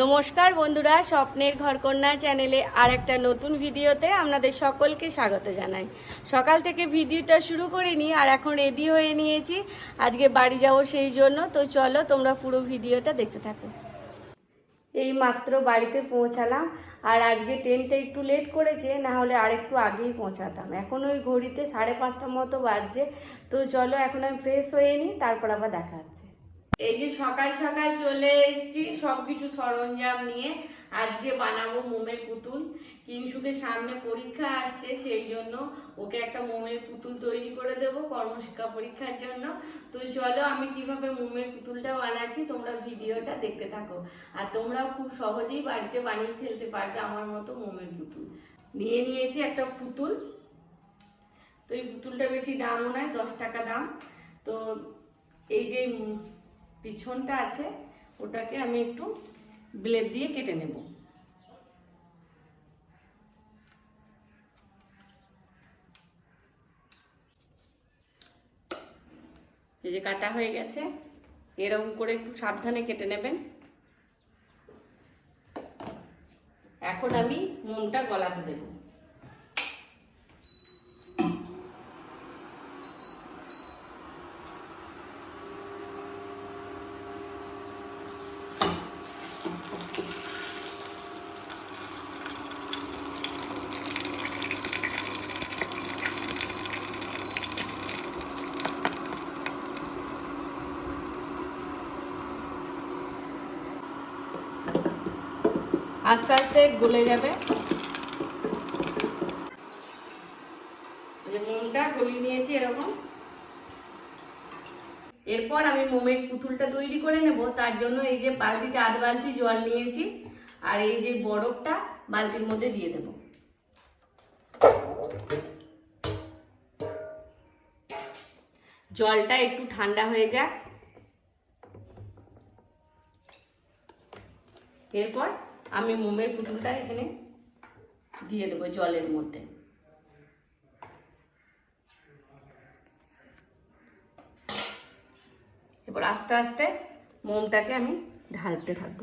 নমস্কার বন্ধুরা, স্বপ্নের ঘরকন্যা চ্যানেলে আর একটা নতুন ভিডিওতে আপনাদের সকলকে স্বাগত জানাই। সকাল থেকে ভিডিওটা শুরু করিনি আর এখন রেডি হয়ে নিয়েছি। আজকে বাড়ি যাব সেই জন্য। তো চলো তোমরা পুরো ভিডিওটা দেখতে থাকো। এই মাত্র বাড়িতে পৌঁছালাম আর আজকে ট্রেনটা একটু লেট করেছে, না হলে আর একটু আগেই পৌঁছাতাম। এখন ওই ঘড়িতে সাড়ে পাঁচটা মতো বাজছে। তো চলো এখন আমি ফ্রেশ হয়ে নিই, তারপর আবার দেখা হচ্ছে। এই যে সকাল সকাল চলে এসেছি সব কিছু সরঞ্জাম নিয়ে আজকে বানাবো মোমের পুতুল। কিংসুকের সামনে পরীক্ষা আসছে, সেই জন্য ওকে একটা মোমের পুতুল তৈরি করে দেবো কর্মশিক্ষা পরীক্ষার জন্য। তো চলো, আমি কীভাবে মোমের পুতুলটা বানাচ্ছি, তোমরা ভিডিওটা দেখতে থাকো। আর তোমরাও খুব সহজেই বাড়িতে বানিয়ে ফেলতে পারবে আমার মতো মোমের পুতুল। নিয়ে নিয়েছি একটা পুতুল। তো এই পুতুলটা বেশি দামও নয়, দশ টাকা দাম। তো এই যে পিছনটা আছে, ওটাকে আমি একটু ব্লেড দিয়ে কেটে নেব। এই যে কাটা হয়ে গেছে, এরকম করে একটু সাবধানে কেটে নেবেন। এখন আমি মোমটা গলাতে দেবো। আস্তে আস্তে গলে যাবে। মোমটা গলিয়ে নিয়েছি এরকম। এরপর আমি মোমের পুতুলটা তৈরি করে নেব। তার জন্য এই যে বালতিতে আধ বালতি জল নিয়েছি। আর এই যে বরফটা বালতির মধ্যে দিয়ে দেব। জলটা একটু ঠান্ডা হয়ে যাক। এরপর আমি মোমের পুতুলটা এখানে দিয়ে দেবো জলের মধ্যে। এবার আস্তে আস্তে মোমটাকে আমি ঢালতে থাকব।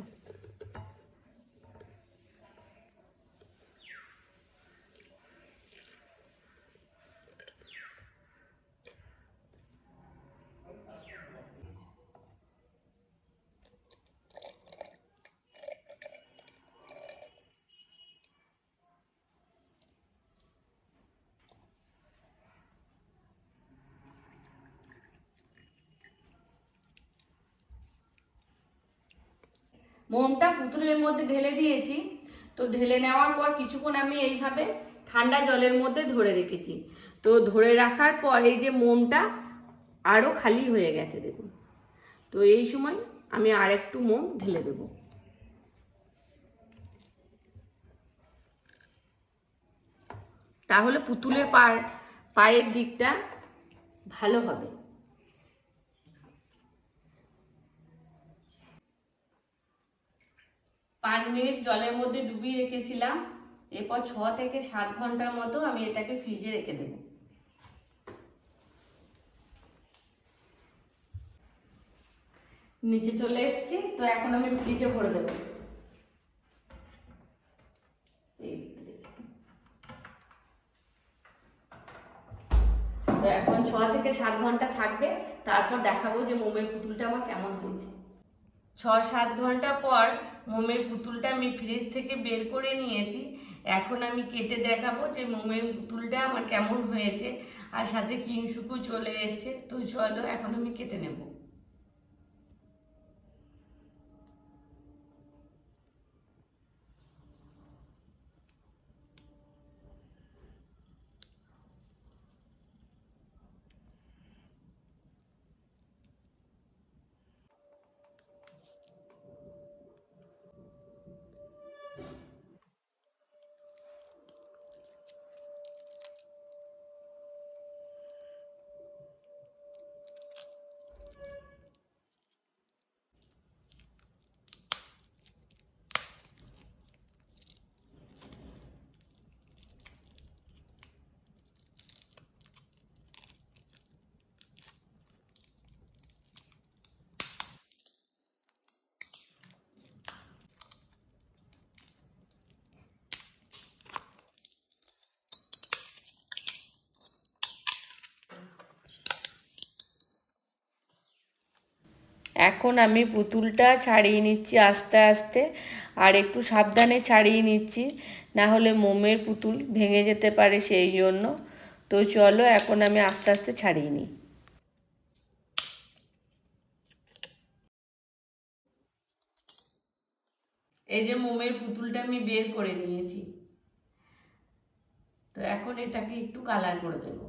মোমটা পুতুলের মধ্যে ঢেলে দিয়েছি। তো ঢেলে নেওয়ার পর কিছুক্ষণ আমি এইভাবে ঠান্ডা জলের মধ্যে ধরে রেখেছি। তো ধরে রাখার পর এই যে মোমটা আরও খালি হয়ে গেছে, দেখুন। তো এই সময় আমি আর একটু মোম ঢেলে দেব। তাহলে পুতুলের পায়ের দিকটা ভালো হবে। পাঁচ মিনিট জলের মধ্যে ডুবিয়ে রেখেছিলাম। এরপর ছ থেকে সাত ঘণ্টার মতো আমি এটাকে ফ্রিজে রেখে দেব। নিচে চলে এসেছি, তো এখন আমি ফ্রিজে ভরে দেব। তো এখন ছ থেকে সাত ঘণ্টা থাকবে, তারপর দেখাবো যে মোমের পুতুলটা আমার কেমন হয়েছে। ছ সাত ঘণ্টা পর মোমের পুতুলটা আমি ফ্রিজ থেকে বের করে নিয়েছি। এখন আমি কেটে দেখাবো যে মোমের পুতুলটা আমার কেমন হয়েছে। আর সাথে কিংসুকু চলে এসছে। তো চলো, এখন আমি কেটে নেব। এখন আমি পুতুলটা ছাড়িয়ে নিচ্ছি আস্তে আস্তে, আর একটু সাবধানে ছাড়িয়ে নিচ্ছি না হলে মোমের পুতুল ভেঙে যেতে পারে সেই জন্য। তো চলো এখন আমি আস্তে আস্তে ছাড়িয়ে নিই। এই যে মোমের পুতুলটা আমি বের করে নিয়েছি, তো এখন এটাকে একটু কালার করে দেবো।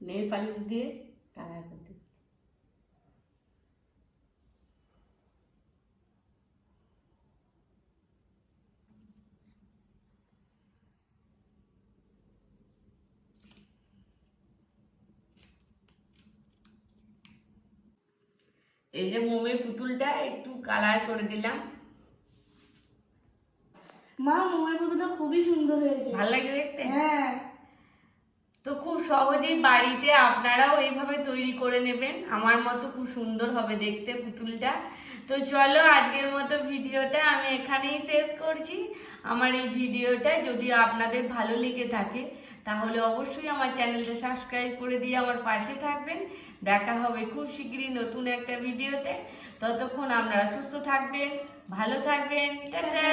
নেল পালিশ দিয়ে কালার করতে এই যে মোমের পুতুলটা একটু কালার করে দিলাম। মা মোমের পুতুলটা খুবই সুন্দর হয়েছে। ভালো লাগে দেখতে? হ্যাঁ সহজেই বাড়িতে আপনারাও এইভাবে তৈরি করে নেবেন। আমার মতো খুব সুন্দর হবে দেখতে পুতুলটা। তো চলো আজকের মতো ভিডিওটা আমি এখানেই শেষ করছি। আমার এই ভিডিওটা যদি আপনাদের ভালো লেগে থাকে, তাহলে অবশ্যই আমার চ্যানেলটা সাবস্ক্রাইব করে দিয়ে আমার পাশে থাকবেন। দেখা হবে খুব শীঘ্রই নতুন একটা ভিডিওতে। ততক্ষণ আপনারা সুস্থ থাকবেন, ভালো থাকবেন। টাটা!